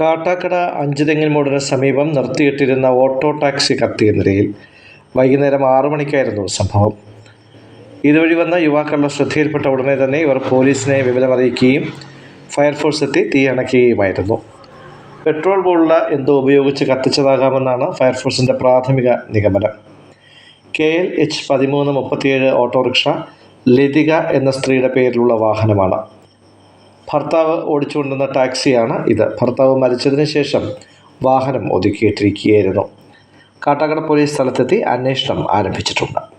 കാട്ടാക്കട അഞ്ചുതെങ്ങിൻ മോഡിന് സമീപം നിർത്തിയിട്ടിരുന്ന auto taxi കത്തിയ നിലയിൽ വൈകുന്നേരം ആറു മണിക്കായിരുന്നു സംഭവം. ഇതുവഴി വന്ന യുവാക്കളുടെ ശ്രദ്ധയിൽപ്പെട്ട ഉടനെ തന്നെ ഇവർ പോലീസിനെ വിവരമറിയിക്കുകയും ഫയർഫോഴ്സ് എത്തി തീ അണയ്ക്കുകയുമായിരുന്നു. പെട്രോൾ പോലുള്ള എന്തോ ഉപയോഗിച്ച് കത്തിച്ചതാകാമെന്നാണ് ഫയർഫോഴ്സിന്റെ പ്രാഥമിക നിഗമനം. കെ എൽ എച്ച് പതിമൂന്ന് മുപ്പത്തിയേഴ് ഓട്ടോറിക്ഷ ലതിക എന്ന സ്ത്രീയുടെ പേരിലുള്ള വാഹനമാണ്. ഭർത്താവ് ഓടിച്ചുകൊണ്ടിരുന്ന ടാക്സിയാണ് ഇത്. ഭർത്താവ് മരിച്ചതിന് ശേഷം വാഹനം ഒതുക്കിയിട്ടിരിക്കുകയായിരുന്നു. കാട്ടാക്കട പോലീസ് സ്ഥലത്തെത്തി അന്വേഷണം ആരംഭിച്ചിട്ടുണ്ട്.